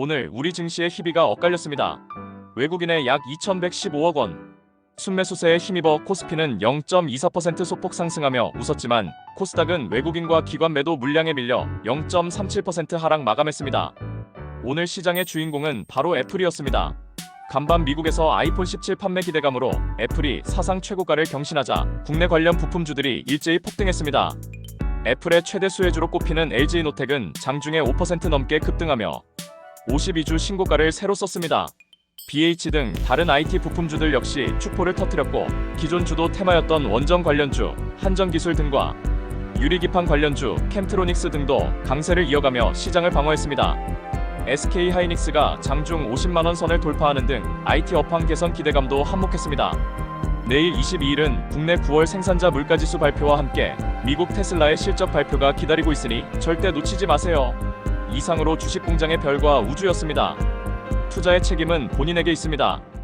오늘 우리 증시의 희비가 엇갈렸습니다. 외국인의 약 2,115억 원. 순매수세에 힘입어 코스피는 0.24% 소폭 상승하며 웃었지만 코스닥은 외국인과 기관 매도 물량에 밀려 0.37% 하락 마감했습니다. 오늘 시장의 주인공은 바로 애플이었습니다. 간밤 미국에서 아이폰 17 판매 기대감으로 애플이 사상 최고가를 경신하자 국내 관련 부품주들이 일제히 폭등했습니다. 애플의 최대 수혜주로 꼽히는 LG노텍은 장중에 5% 넘게 급등하며 52주 신고가를 새로 썼습니다. BH 등 다른 IT 부품주들 역시 축포를 터뜨렸고 기존 주도 테마였던 원전 관련주, 한전기술 등과 유리기판 관련주, 캠트로닉스 등도 강세를 이어가며 시장을 방어했습니다. SK 하이닉스가 장중 50만 원 선을 돌파하는 등 IT 업황 개선 기대감도 한몫했습니다. 내일 22일은 국내 9월 생산자 물가지수 발표와 함께 미국 테슬라의 실적 발표가 기다리고 있으니 절대 놓치지 마세요. 이상으로 주식공장의 별과 우주였습니다. 투자의 책임은 본인에게 있습니다.